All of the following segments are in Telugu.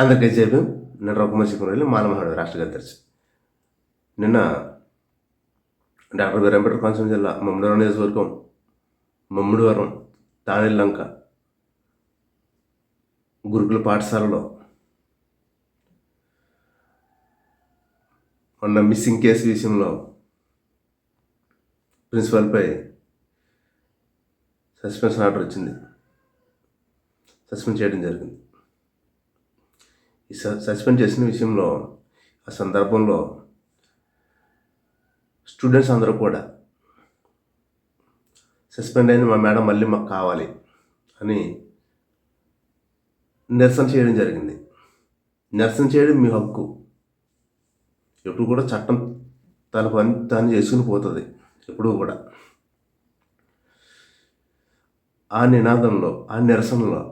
అందరికీ చెప్పాం నేను రఘుమతి చిక్కుమరల్లి మానమహాడు రాష్ట్ర కార్యదర్శి. నిన్న డాక్టర్ బిఆర్ అంబేద్కర్ కోనసీమ జిల్లా మమ్మడివరం నియోజకవర్గం మమ్మడివరం తాళిల్లంక గురుకుల పాఠశాలలో మొన్న మిస్సింగ్ కేసు విషయంలో ప్రిన్సిపల్పై సస్పెన్షన్ ఆర్డర్ వచ్చింది. సస్పెండ్ చేయడం జరిగింది. సస్పెండ్ చేసిన విషయంలో ఆ సందర్భంలో స్టూడెంట్స్ అందరూ కూడా సస్పెండ్ అయిన మా మేడం మళ్ళీ మాకు కావాలి అని నిరసన చేయడం జరిగింది. నిరసన చేయడం మీ హక్కు. ఎప్పుడు కూడా చట్టం తన పని తాను చేసుకుని పోతుంది ఎప్పుడు కూడా. ఆ నినాదంలో ఆ నిరసనలో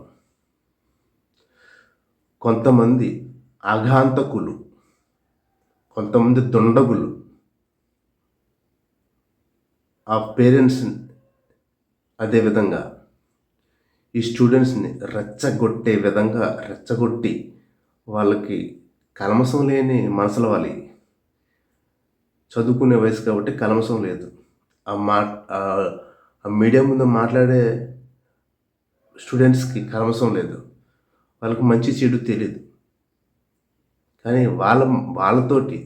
కొంతమంది అఘాంతకులు కొంతమంది దుండగులు. ఆ పేరెంట్స్ అదేవిధంగా ఈ స్టూడెంట్స్ని రెచ్చగొట్టే విధంగా రెచ్చగొట్టి వాళ్ళకి కలమసం లేని మనసుల వాళ్ళి చదువుకునే వయసు కాబట్టి కలమసం లేదు. ఆ మా ఆ- మీడియా ముందు మాట్లాడే స్టూడెంట్స్కి కలమసం లేదు. వాళ్ళకి మంచి చెడు తెలియదు కానీ వాళ్ళ వాళ్ళతోటి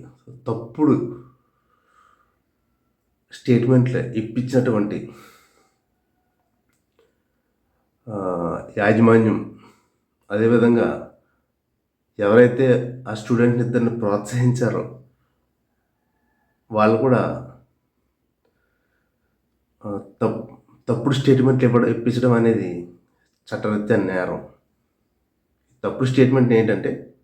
తప్పుడు స్టేట్మెంట్లు ఇప్పించినటువంటి యాజమాన్యం అదేవిధంగా ఎవరైతే ఆ స్టూడెంట్ని ఇద్దరిని ప్రోత్సహించారో వాళ్ళు కూడా తప్పు తప్పుడు స్టేట్మెంట్లు ఇవ్వడం ఇప్పించడం అనేది చట్టరీత్యా నేరం తప్పుడు స్టేట్మెంట్ ఏంటంటే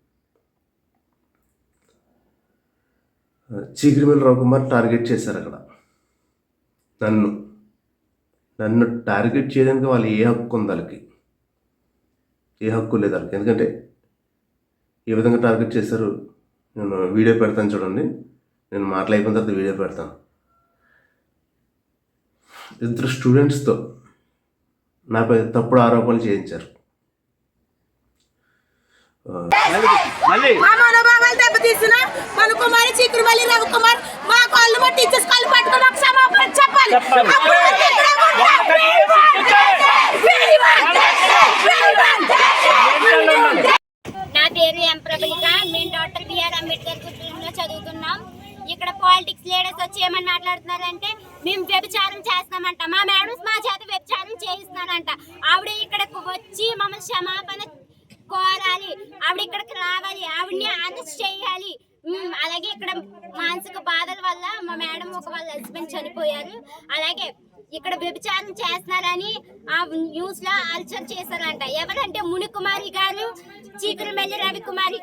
ఆ, రవికుమార్ టార్గెట్ చేశారు అక్కడ. నన్ను. నన్ను టార్గెట్ చేయడానికి వాళ్ళు ఏ హక్కు ఉంది వాళ్ళకి? ఏ హక్కు లేదు వాళ్ళకి. ఎందుకంటే ఏ విధంగా టార్గెట్ చేశారు? నేను వీడియో పెడతాను చూడండి. నేను మాట్లాడిపోయిన తర్వాత వీడియో పెడతాను. ఇద్దరు స్టూడెంట్స్తో నాపై తప్పుడు ఆరోపణలు చేయించారు. మా మనోభావాలు దెబ్బతీసిన మన కుమారి చిక్కురుమల్లి రవికుమార్ మా కాళ్ళు మా టీచర్స్ కాళ్ళు పట్టుకుని మాకు క్షమాపణ చెప్పాలి చెప్పాలి. అప్పుడు వరకు ఇక్కడే ఉంటాం. We want justice! We want justice! We want justice! నా పేరు ఎం ప్రబలిక మేము డాక్టర్ బిఆర్ అంబేద్కర్ కుటుంబంలో చదువుతున్నాం ఇక్కడ పాలిటిక్స్ లీడర్స్ వచ్చి ఏమని మాట్లాడుతున్నారంటే మేము వ్యభిచారం చేస్తామంట మా మేడమ్స్ మా చేత వ్యభిచారం చేయిస్తున్నారంట ఆవిడ ఇక్కడకు వచ్చి మమ్మల్ని క్షమాపణ కోరాలి. ఆవిడ ఇక్కడికి రావాలి. ఆవిడని అరెస్ట్ చేయాలి. అలాగే ఇక్కడ మానసిక బాధల వల్ల మా మేడం ఒక వాళ్ళ హస్బెండ్ చనిపోయారు. అలాగే ఇక్కడ వ్యభిచారం చేస్తున్నారని ఆ న్యూస్లో అల్చర్ చేశారంట. ఎవరంటే మునికుమారి గారు చీకురుమెల్లి రవికుమారి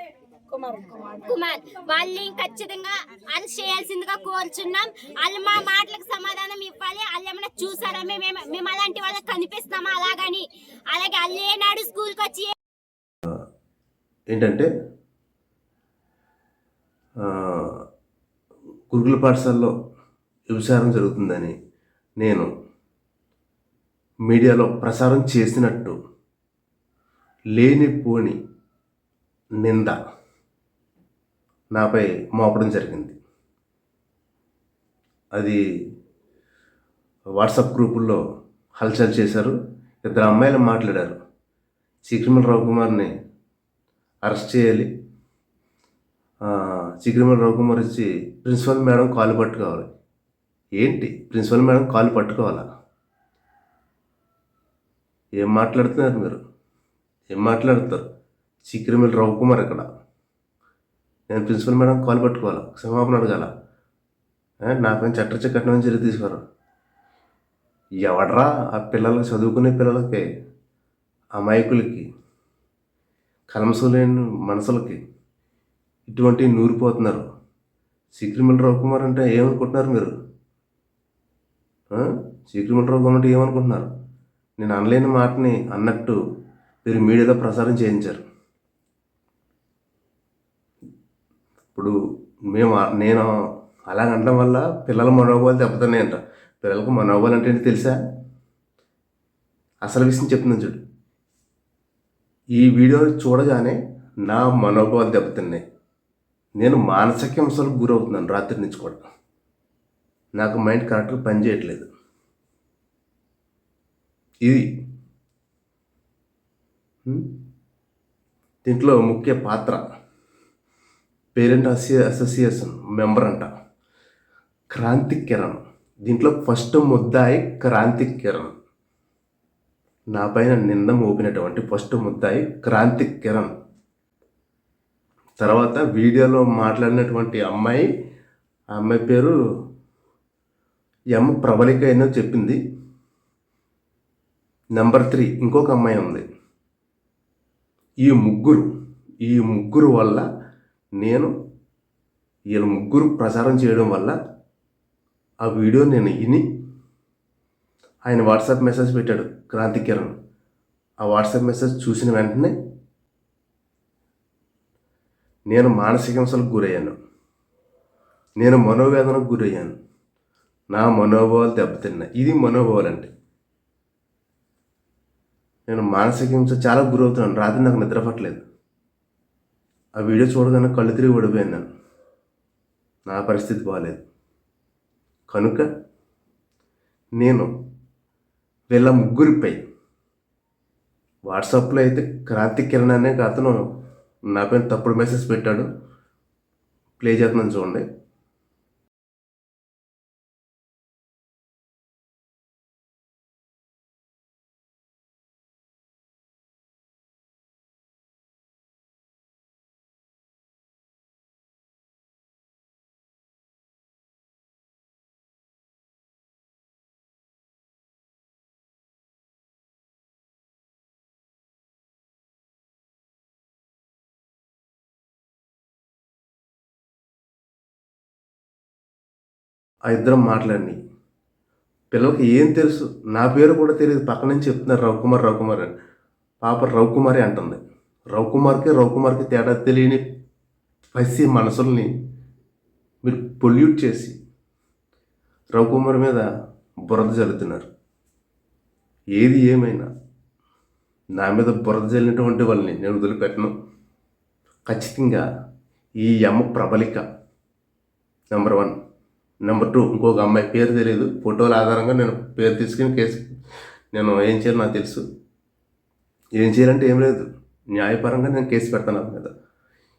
కుమార్. వాళ్ళని ఖచ్చితంగా అరెస్ట్ చేయాల్సిందిగా కోరుచున్నాం. వాళ్ళు మా మాటలకు సమాధానం ఇవ్వాలి. వాళ్ళు ఏమైనా చూసారా? మేము మేము అలాంటి వాళ్ళకి కనిపిస్తామా అలాగని. అలాగే వాళ్ళు ఏనాడు స్కూల్కి వచ్చి ఏంటంటే గురుకుల పాఠశాలలో వ్యభిచారం జరుగుతుందని నేను మీడియాలో ప్రసారం చేసినట్టు లేనిపోని నింద నాపై మోపడం జరిగింది. అది వాట్సాప్ గ్రూపుల్లో హల్చల్ చేశారు. ఇద్దరు అమ్మాయిలు మాట్లాడారు. రావు కుమార్ని అరెస్ట్ చేయాలి. చిక్రిమల రవికుమార్ వచ్చి ప్రిన్సిపల్ మేడం కాలు పట్టుకోవాలి. ఏంటి? ప్రిన్సిపల్ మేడం కాలు పట్టుకోవాలా? ఏం మాట్లాడుతున్నారు మీరు? ఏం మాట్లాడతారు? చిక్రిమల్ రవికుమార్ ఇక్కడ నేను ప్రిన్సిపల్ మేడం కాలు పట్టుకోవాలా? క్షమాపణ అడగాల? ఏ, నా పైన చట్ట కఠినమైన చర్య తీసుకోరు? ఎవడరా ఆ పిల్లలకి చదువుకునే పిల్లలకి అమాయకులకి కలమసం లేని మనసులకి ఇటువంటి నూరిపోతున్నారు. సిక్రిమల్ రవికుమార్ అంటే ఏమనుకుంటున్నారు మీరు? ఆ? రావు కుమార్ అంటే ఏమనుకుంటున్నారు? నేను అనలేని మాటని అన్నట్టు మీరు మీడియాలో ప్రసారం చేయించారు. ఇప్పుడు మేము నేను అలా అనడం వల్ల పిల్లల మనోభావాలు దెబ్బతున్నాయంట. పిల్లలకు మనోభావాలు అంటే ఏంటి తెలుసా? అసలు విషయం చెప్తున్నాను చూడు. ఈ వీడియో చూడగానే నా మనోభావాలు దెబ్బతిన్నాయి. నేను మానసిక హింసలకు గురవుతున్నాను రాత్రి నుంచి కూడా. నాకు మైండ్ కరెక్ట్గా పనిచేయట్లేదు ఇది దీంట్లో ముఖ్య పాత్ర పేరెంట్ అసోసియే అసోసియేషన్ మెంబర్ అంట. క్రాంతి కిరణ్ దీంట్లో ఫస్ట్ ముద్దాయి క్రాంతి కిరణ్ నా పైన నింద మోపినటువంటి ఫస్ట్ ముద్దాయి క్రాంతి కిరణ్. తర్వాత వీడియోలో మాట్లాడినటువంటి అమ్మాయి ఆ అమ్మాయి పేరు ఎం ప్రబలిక అయినా చెప్పింది. నెంబర్ త్రీ ఇంకొక అమ్మాయి ఉంది. ఈ ముగ్గురు ఈ ముగ్గురు వల్ల నేను వీళ్ళ ముగ్గురు ప్రచారం చేయడం వల్ల ఆ వీడియో నేను విని ఆయన వాట్సాప్ మెసేజ్ పెట్టాడు క్రాంతి కిరణ్. ఆ వాట్సాప్ మెసేజ్ చూసిన వెంటనే నేను మానసిక హింసలకు గురయ్యాను. నేను మనోవేదనకు గురయ్యాను. నా మనోభావాలు దెబ్బతిన్నాయి. ఇది మనోభావాలు అంటే నేను మానసిక హింస చాలా గురవుతున్నాను. రాత్రి నాకు నిద్ర పట్టలేదు. ఆ వీడియో చూడగానే కళ్ళు తిరిగి పడిపోయాను నేను. నా పరిస్థితి బాగాలేదు కనుక నేను వీళ్ళ ముగ్గురిపై వాట్సాప్లో అయితే క్రాంతి కిరణ్ అనే అతను నా పైన తప్పుడు మెసేజ్ పెట్టాడు. ప్లే చేస్తున్నాను చూడండి. ఆ ఇద్దరం మాట్లాడి పిల్లలకి ఏం తెలుసు? నా పేరు కూడా తెలియదు. పక్క నుంచి చెప్తున్నారు రవికుమార్ రవికుమార్ అని. పాప రవికుమారి అంటుంది. రవికుమార్కి రవికుమార్కి తేడా తెలియని పసి మనసుల్ని మీరు పొల్యూట్ చేసి రవికుమార్ మీద బురద జల్లుతున్నారు. ఏది ఏమైనా నా మీద బురద జల్లినటువంటి వాళ్ళని నేను వదిలిపెట్టను. ఖచ్చితంగా ఈ యమ ప్రబలిక నెంబర్ వన్. నెంబర్ టూ ఇంకొక అమ్మాయి పేరు తెలియదు ఫోటోల ఆధారంగా నేను పేరు తీసుకుని కేసు నేను ఏం చేయాలో నాకు తెలుసు. ఏం చేయాలంటే ఏం లేదు. న్యాయపరంగా నేను కేసు పెడతాను ఆమె మీద.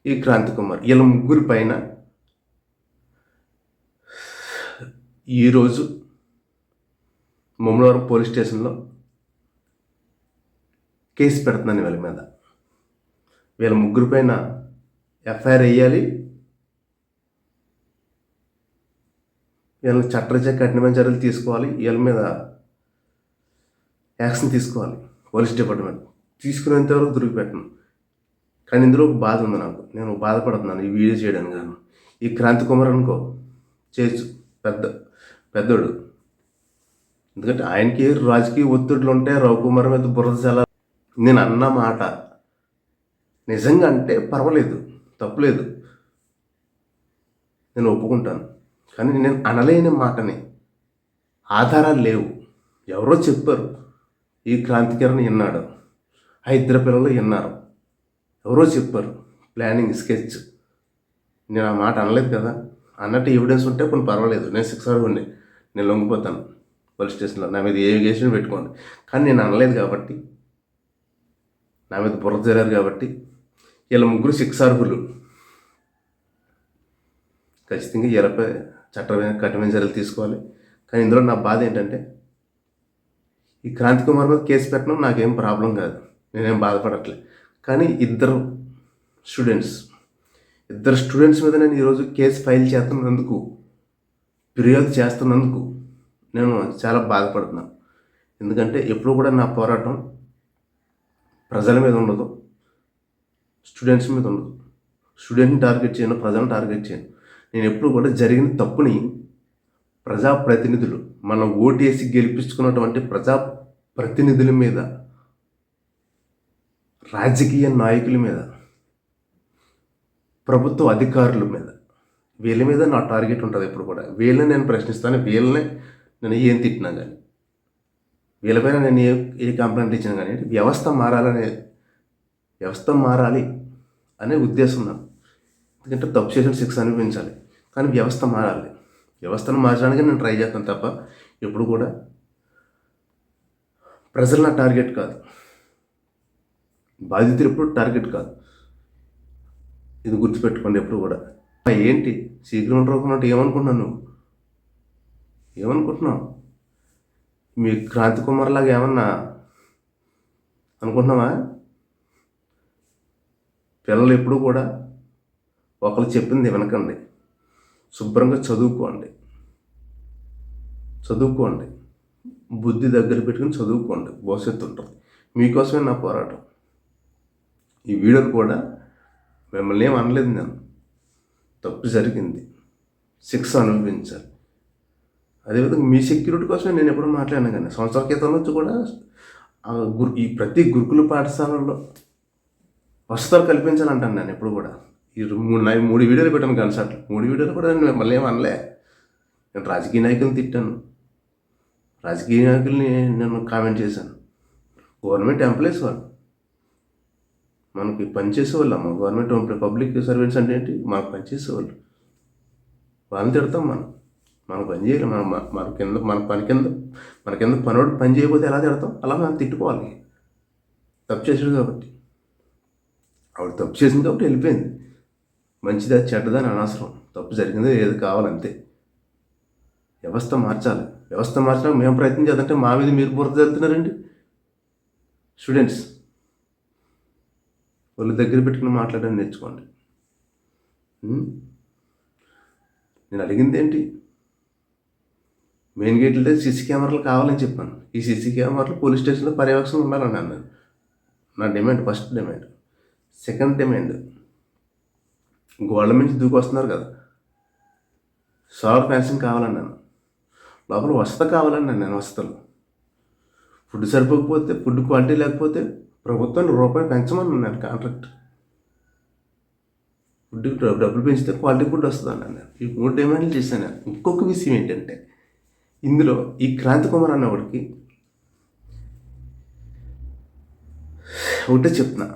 ఈ క్రాంతి కుమార్ వీళ్ళ ముగ్గురి పైన ఈరోజు ముమ్మడివరం పోలీస్ స్టేషన్లో కేసు పెడుతున్నాను వీళ్ళ మీద. వీళ్ళ ముగ్గురి పైన ఎఫ్ఐఆర్ వేయాలి వీళ్ళని చట్టరీత్యా కఠినమైన చర్యలు తీసుకోవాలి. వీళ్ళ మీద యాక్షన్ తీసుకోవాలి పోలీస్ డిపార్ట్మెంట్. తీసుకునేంత వరకు దొరికిపెట్టను కానీ ఇందులో ఒక బాధ ఉంది నాకు. నేను బాధపడుతున్నాను ఈ వీడియో చేయడానికి కాను ఈ క్రాంతి కుమార్ అనుకో చేయొచ్చు. పెద్ద పెద్దోడు. ఎందుకంటే ఆయనకి రాజకీయ ఒత్తిడులు ఉంటాయి రవికుమార్ మీద బురద చాలా నేను అన్న మాట నిజంగా అంటే పర్వాలేదు. తప్పులేదు. నేను ఒప్పుకుంటాను. కానీ నేను అనలేని మాటని. ఆధారాలు లేవు. ఎవరో చెప్పారు. ఈ క్రాంతికరణ విన్నాడు ఆ ఇద్దరు పిల్లలు విన్నారు ఎవరో చెప్పారు. Planning sketch. నేను ఆ మాట అనలేదు కదా? అన్నట్టు ఎవిడెన్స్ ఉంటే కొన్ని పర్వాలేదు. నేను సిక్స్ అవర్ ఉండే. నేను లొంగిపోతాను. పోలీస్ స్టేషన్లో. నా మీద ఏ పెట్టుకోండి. కానీ నేను అనలేదు కాబట్టి. నా మీద బుర్ర జరిగారు కాబట్టి. వీళ్ళ ముగ్గురు సిక్స్ ఖచ్చితంగా ఇరపై చట్టమైన కఠినమైన చర్యలు తీసుకోవాలి. కానీ ఇందులో నా బాధ ఏంటంటే ఈ క్రాంతి కుమార్ మీద కేసు పెట్టడం నాకేం ప్రాబ్లం కాదు. నేనేం బాధపడట్లే. కానీ ఇద్దరు స్టూడెంట్స్ ఇద్దరు స్టూడెంట్స్ మీద నేను ఈరోజు కేసు ఫైల్ చేస్తున్నందుకు ఫిర్యాదు చేస్తున్నందుకు నేను చాలా బాధపడుతున్నాను ఎందుకంటే ఎప్పుడు కూడా నా పోరాటం ప్రజల మీద ఉండదు. స్టూడెంట్స్ మీద ఉండదు. స్టూడెంట్ని టార్గెట్ చేయను ప్రజలను టార్గెట్ చేయను. నేను ఎప్పుడు కూడా జరిగిన తప్పుని ప్రజాప్రతినిధులు మనం ఓటేసి గెలిపించుకున్నటువంటి ప్రజాప్రతినిధుల మీద రాజకీయ నాయకుల మీద ప్రభుత్వ అధికారుల మీద వీళ్ళ మీద నా టార్గెట్ ఉంటుంది ఎప్పుడు కూడా. వీళ్ళని నేను ప్రశ్నిస్తాను వీళ్ళనే నేను ఏం తిట్టినా కానీ వీళ్ళపైన నేను ఏ ఏ కంప్లైంట్ ఇచ్చినా కానీ వ్యవస్థ మారాలనే వ్యవస్థ మారాలి అనే ఉద్దేశం నాకు. ఎందుకంటే తప్పు చేసిన శిక్ష అనిపించాలి కానీ వ్యవస్థ మారాలి. వ్యవస్థను మార్చడానికి నేను ట్రై చేస్తాను తప్ప ఎప్పుడు కూడా ప్రజలు నా టార్గెట్ కాదు. బాధితులు ఎప్పుడు టార్గెట్ కాదు. ఇది గుర్తుపెట్టుకోండి ఎప్పుడు కూడా. ఏంటి? శీఘ్రం రూపంలో ఏమనుకుంటున్నావు నువ్వు? ఏమనుకుంటున్నావు? మీ క్రాంతి కుమార్ లాగా ఏమన్నా అనుకుంటున్నావా? పిల్లలు ఎప్పుడు కూడా ఒకరు చెప్పింది వినకండి. శుభ్రంగా చదువుకోండి. చదువుకోండి. బుద్ధి దగ్గర పెట్టుకుని చదువుకోండి. భవిష్యత్తు ఉంటుంది. మీకోసమే నా పోరాటం. ఈ వీడియోలు కూడా మిమ్మల్ని ఏం అనలేదు నేను. తప్పు జరిగింది. శిక్ష అనుభవించాలి. అదేవిధంగా మీ సెక్యూరిటీ కోసమే నేను ఎప్పుడు మాట్లాడినా కానీ సంవత్సరాల క్రితం నుంచి కూడా గురు ఈ ప్రతి గురుకుల పాఠశాలలో వసతులు కల్పించాలంటాను నేను ఎప్పుడు కూడా. ఈ మూడు నా- మూడు వీడియోలు పెట్టాను కన్సర్ట్ మూడు వీడియోలు కూడా నేను మళ్ళీ ఏం అనలే. నేను రాజకీయ నాయకులను తిట్టాను. రాజకీయ నాయకుల్ని నేను కామెంట్ చేశాను. గవర్నమెంట్ ఎంప్లాయీస్ వాళ్ళు. మనకి పనిచేసేవాళ్ళు అమ్మ గవర్నమెంట్ పబ్లిక్ సర్వెంట్స్ అంటే ఏంటి? మనకు పనిచేసేవాళ్ళు వాళ్ళని తిడతాం మనం. మనం పని చేయాలి. మనం మన మన కింద మన పని కింద మన కింద పనివాడు పని చేయకపోతే ఎలా తిడతాం? అలా మనం తిట్టుకోవాలి. తప్పు చేసాడు కాబట్టి. ఆవిడ తప్పు చేసింది కాబట్టి వెళ్ళిపోయింది. మంచిదా చెడ్డదా అని అనవసరం. తప్పు జరిగిందో ఏది కావాలంతే. వ్యవస్థ మార్చాలి. వ్యవస్థ మార్చడానికి మేము ప్రయత్నం చేద్దంటే మా మీద మీరు బురద జరుగుతున్నారండి స్టూడెంట్స్ వాళ్ళు దగ్గర పెట్టుకుని మాట్లాడడం నేర్చుకోండి. నేను అడిగింది ఏంటి? మెయిన్ గేట్ల దగ్గర సీసీ కెమెరాలు కావాలని చెప్పాను. ఈ సీసీ కెమెరాలు పోలీస్ స్టేషన్లో పర్యవేక్షణ ఉండాలని అన్నాను నా demand first demand. Second demand గోడల నుంచి దూకి వస్తున్నారు కదా? సోలార్ ఫెన్సింగ్ కావాలన్నాను లోపల వసత కావాలన్నాను నేను వసతులు. ఫుడ్ సరిపోకపోతే ఫుడ్ క్వాలిటీ లేకపోతే ప్రభుత్వాన్ని రూపాయి పెంచమని నేను కాంట్రాక్ట్. ఫుడ్ డబ్బులు పెంచితే క్వాలిటీ ఫుడ్ వస్తుంది అన్నాను నేను. ఈ మూడు డిమాండ్లు చేశాను నేను. ఇంకొక విషయం ఏంటంటే ఇందులో ఈ క్రాంతి కుమార్ అన్నవాడికి ఒకటే చెప్తున్నా.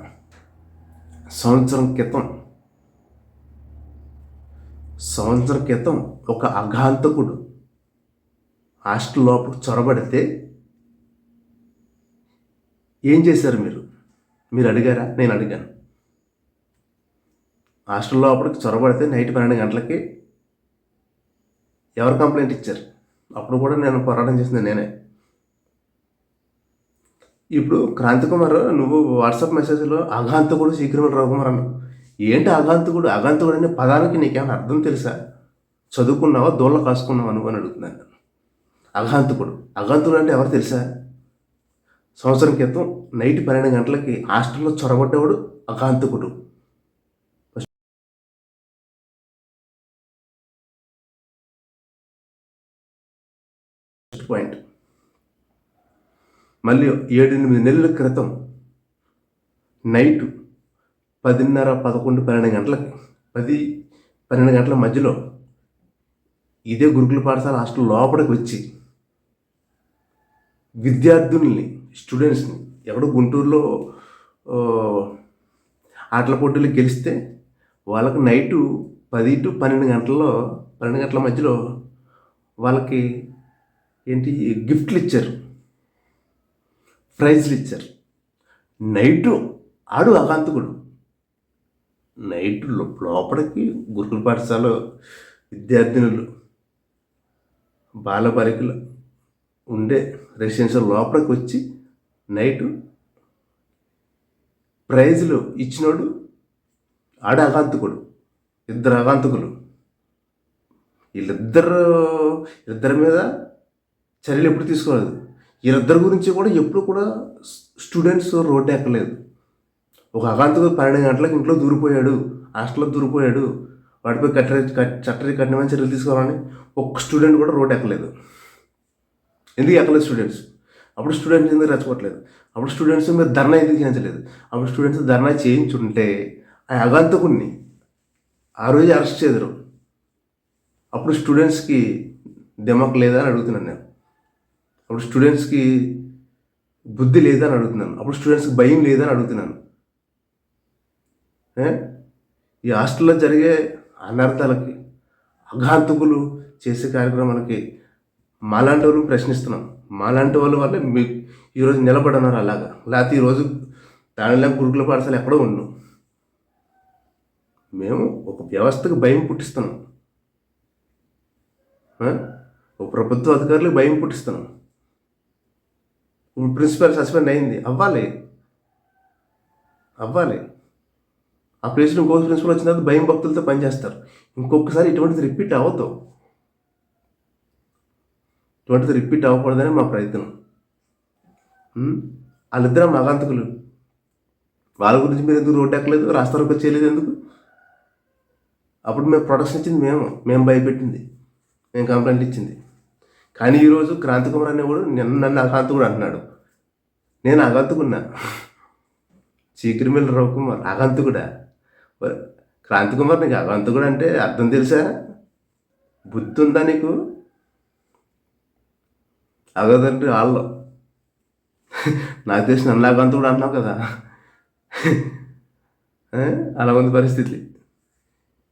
సంవత్సరం క్రితం సంవత్సరం క్రితం ఒక అఘాంతకుడు హాస్టల్ లోపల చొరబడితే ఏం చేశారు మీరు? మీరు అడిగారా? నేను అడిగాను. హాస్టల్ లోపలికి చొరబడితే నైట్ పన్నెండు గంటలకి ఎవరు కంప్లైంట్ ఇచ్చారు? అప్పుడు కూడా నేను పోరాటం చేసింది నేనే. ఇప్పుడు క్రాంతి కుమార్ నువ్వు వాట్సాప్ మెసేజ్లో అఘాంతకుడు శీఘ్రమే రఘుమార్ అన్నావు. ఏంటి అగాంతకుడు? అగాంతకుడు అనే పదానికి నీకేమైనా అర్థం తెలుసా? చదువుకున్నావా? దూళ్ళ కాసుకున్నావా నువ్వు అని అడుగుతున్నాను నన్ను అగాంతకుడు. అగాంతకుడు అంటే ఎవరు తెలుసా? సంవత్సరం క్రితం నైట్ పన్నెండు గంటలకి హాస్టల్లో చొరబడ్డవాడు అగాంతకుడు. First point. మళ్ళీ ఏడెనిమిది నెలల క్రితం నైట్ పదిన్నర పదకొండు పన్నెండు గంటలకి పది పన్నెండు గంటల మధ్యలో ఇదే గురుకుల పాఠశాల హాస్టల్ లోపలికి వచ్చి విద్యార్థుల్ని స్టూడెంట్స్ని ఎవడో గుంటూరులో ఆటల పోటీలు గెలిస్తే వాళ్ళకి నైటు పది టు పన్నెండు గంటల్లో పన్నెండు గంటల మధ్యలో వాళ్ళకి ఏంటి గిఫ్ట్లు ఇచ్చారు. ప్రైజ్లు ఇచ్చారు. నైటు ఆడు అగాంతకుడు నైట్ లో- లోపలికి గురుకుల పాఠశాల విద్యార్థినులు బాలబాలికలు ఉండే రెసిడెన్షియల్ లోపలికి వచ్చి నైటు ప్రైజులు ఇచ్చినోడు ఆడ అగాంతకుడు ఇద్దరు అగాంతకులు వీళ్ళిద్దరు ఇద్దరి మీద చర్యలు ఎప్పుడు తీసుకోలేదు. వీళ్ళిద్దరి గురించి కూడా ఎప్పుడు కూడా స్టూడెంట్స్ రోడ్డు ఎక్కలేదు. ఒక అగాంతకు పన్నెండు గంటలకు ఇంట్లో దూరిపోయాడు హాస్టల్లో దూరిపోయాడు. వాడిపై కట్టడి చట్టరి కఠినమైన చర్యలు తీసుకోవాలని ఒక్క స్టూడెంట్ కూడా రోడ్ ఎక్కలేదు. ఎందుకు ఎక్కలేదు స్టూడెంట్స్? అప్పుడు స్టూడెంట్స్ ఎందుకు రెచ్చగొట్టలేదు? అప్పుడు స్టూడెంట్స్ మీరు ధర్నా ఎందుకు చేయించలేదు? అప్పుడు స్టూడెంట్స్ ధర్నా చేయించుంటే ఆ అగాంతకుడిని ఆ రోజు అరెస్ట్ చేద్దరు అప్పుడు స్టూడెంట్స్కి దిమాక్ లేదా అని అడుగుతున్నాను నేను. అప్పుడు స్టూడెంట్స్కి బుద్ధి లేదా అని అడుగుతున్నాను. అప్పుడు స్టూడెంట్స్కి భయం లేదా అని అడుగుతున్నాను. ఈ హాస్టల్లో జరిగే అనర్థాలకి అఘాంతుకులు చేసే కార్యక్రమాలకి మాలాంటి వాళ్ళు ప్రశ్నిస్తున్నాం. మాలాంటి వాళ్ళ వల్ల మీ ఈరోజు నిలబడన్నారు అలాగా. లేకపోతే ఈరోజు దానిలో గురుకుల పాఠశాల ఎక్కడో ఉన్నాం మేము ఒక వ్యవస్థకు భయం పుట్టిస్తున్నాం. ఒక ప్రభుత్వ అధికారులకు భయం పుట్టిస్తున్నాం. ప్రిన్సిపల్ సస్పెండ్ అయింది. అవ్వాలి. అవ్వాలి. ఆ ప్లేస్లో ఇంకో ప్రిన్సిపల్ వచ్చిన తర్వాత భయం భక్తులతో పనిచేస్తారు ఇంకొకసారి ఇటువంటిది రిపీట్ అవ్వదు ఇటువంటిది రిపీట్ అవ్వకూడదని మా ప్రయత్నం. ఉం? వాళ్ళిద్దరం మగాంతకులు వాళ్ళ గురించి మీరు ఎందుకు రోడ్డు ఎక్కలేదు? రాస్తారోకి చేయలేదు ఎందుకు? అప్పుడు మేము ప్రొడక్షన్ ఇచ్చింది మేము. మేము భయపెట్టింది. మేము కంప్లైంట్ ఇచ్చింది. కానీ ఈరోజు క్రాంతి కుమార్ అనేవాడు నిన్న నన్ను అగాంతకుడు అంటున్నాడు. నేను అగాంతకున్నా చీకరిమిల్లి రవికుమార్ అగాంతకుడా క్రాంతి కుమార్ని కుమార్ నీకు కూడా అంటే అర్థం తెలుసా? బుద్ధి ఉందా నీకు? అగదంటే వాళ్ళు నాకు తెలిసి నన్ను కూడా అంటున్నావు కదా. అలా ఉంది పరిస్థితి.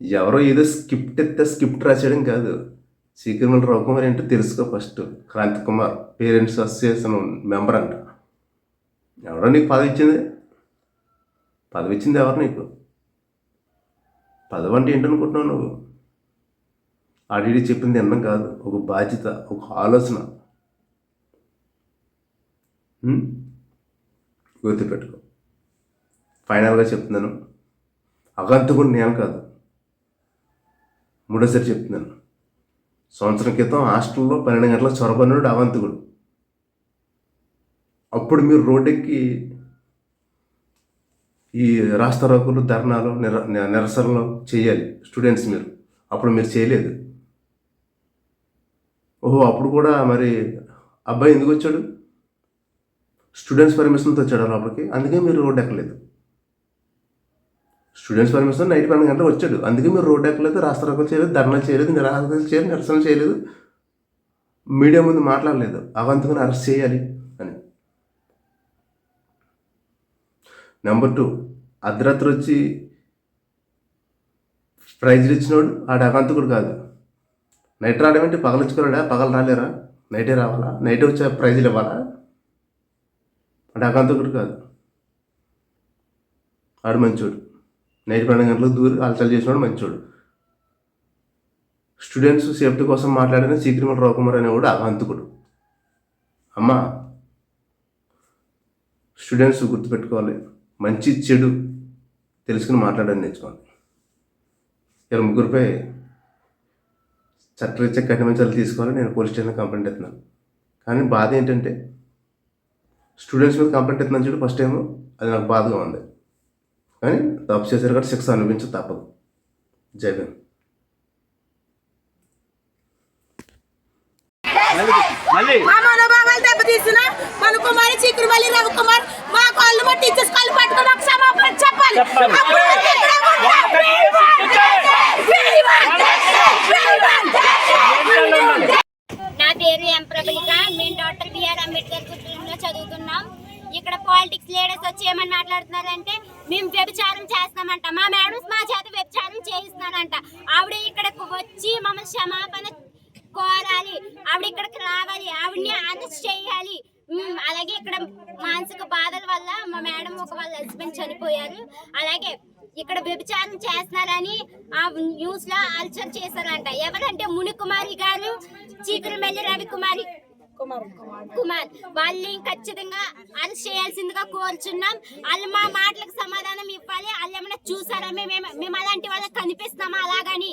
ఎవరో ఏదో స్క్రిప్ట్ ఎత్తే స్క్రిప్ట్ రాసేయడం కాదు. సీక్రెట్ రవికుమార్ ఏంటో తెలుసుకో first. Kranthi Kumar parents association member అంట. ఎవరో నీకు పదవి ఇచ్చింది పదవి ఇచ్చింది ఎవరు నీకు? పదవి అంటే ఏంటనుకుంటున్నావు నువ్వు? ఆడిడి చెప్పింది అన్నం కాదు ఒక బాధ్యత ఒక ఆలోచన. గుర్తుపెట్టుకో. ఫైనల్గా చెప్తున్నాను. అగంతకుడు నేను కాదు. మూడోసారి చెప్తున్నాను. సంవత్సరం క్రితం హాస్టల్లో పన్నెండు గంటల చొరబడినాడు అవంతకుడు అప్పుడు మీరు రోడ్డెక్కి ఈ రాస్తారోకులు ధర్నాలు నిర నిరసనలు చేయాలి. స్టూడెంట్స్ మీరు. అప్పుడు మీరు చేయలేదు. ఓహో అప్పుడు కూడా మరి అబ్బాయి ఎందుకు వచ్చాడు? స్టూడెంట్స్ పర్మిషన్తో వచ్చాడు లోపలికి? అందుకే మీరు రోడ్ ఎక్కలేదు. స్టూడెంట్స్ పర్మిషన్ నైట్ పన్నెండు గంటలు వచ్చాడు. అందుకే మీరు రోడ్ ఎక్కలేదు రాస్తారోకలు చేయలేదు ధర్నాలు చేయలేదు నిరాహారాలు చేయలేదు నిరసన చేయలేదు. మీడియా ముందు మాట్లాడలేదు. అవంతకుని అరెస్ట్ చేయాలి అని నెంబర్ టూ. అర్ధరాత్రి వచ్చి ప్రైజ్లు ఇచ్చినోడు ఆడ అకాంతకుడు కాదు. నైట్ రావడం పగలు ఇచ్చుకోరాడా పగలు రాలేరా? నైటే రావాలా? నైట్ వచ్చే ప్రైజ్లు ఇవ్వాలా? ఆడ అకాంతకుడు కాదు. ఆడు మంచోడు. నైట్ పన్నెండు గంటలకు దూరి అలచల్ చేసినోడు మంచోడు. స్టూడెంట్స్ సేఫ్టీ కోసం మాట్లాడిన సీక్రిమల్ రవికుమార్ అనేవాడు అగాంతకుడు అమ్మా స్టూడెంట్స్ గుర్తుపెట్టుకోవాలి. మంచి చెడు తెలుసుకుని మాట్లాడని నేర్చుకోండి. ఇలా ముగ్గురిపై చట్టరీత్యా కఠినమైన చర్యలు తీసుకోవాలని నేను పోలీస్ స్టేషన్ కంప్లైంట్ ఎత్తున్నాను కానీ బాధ ఏంటంటే స్టూడెంట్స్ మీద కంప్లైంట్ ఎత్తున్నాను చూడు ఫస్ట్ టైం అది నాకు బాధగా ఉంది. కానీ తప్పు చేశారు కాబట్టి శిక్ష అనిపించదు తప్పదు. జై భీమ్ మళ్ళీ మళ్ళీ మా మనోభావాలు దెబ్బతీసిన మన కుమారి చిక్కురుమల్లి రవికుమార్ మా కాళ్ళు మా టీచర్స్ కాళ్ళు పట్టుకుని ఒక చెప్పాలి. ఇక్కడ! నా పేరు ఎం ప్రబలిక మేము డాక్టర్ బిఆర్ అంబేద్కర్ కుటుంబంలో చదువుతున్నాం. ఇక్కడ పాలిటిక్స్ లీడర్స్ వచ్చి ఏమని మాట్లాడుతున్నారంటే మేము వ్యభిచారం చేస్తామంట మా మేడమ్స్ మా చేత వ్యభిచారం చేయిస్తున్నారంట. ఆవిడ ఇక్కడకు వచ్చి మమ్మల్ని క్షమాపణ కోరాలి. ఆవిడ ఇక్కడికి రావాలి. ఆవిడని అరెస్ట్ చేయాలి. అలాగే ఇక్కడ మానసిక బాధల వల్ల మా మేడం ఒక వాళ్ళ హస్బెండ్ చనిపోయారు. అలాగే ఇక్కడ వ్యభిచారం చేస్తున్నారని ఆ న్యూస్లో అల్చర్ చేశారంట. ఎవరంటే మునికుమారి గారు చీకురుమెల్లి రవికుమారి కుమార్. వాళ్ళని ఖచ్చితంగా అరెస్ట్ చేయాల్సిందిగా కోరుచున్నాం. వాళ్ళు మా మాటలకు సమాధానం ఇవ్వాలి. వాళ్ళు ఏమైనా చూసారా? మేము మేము అలాంటి వాళ్ళకి కనిపిస్తామా అలాగని.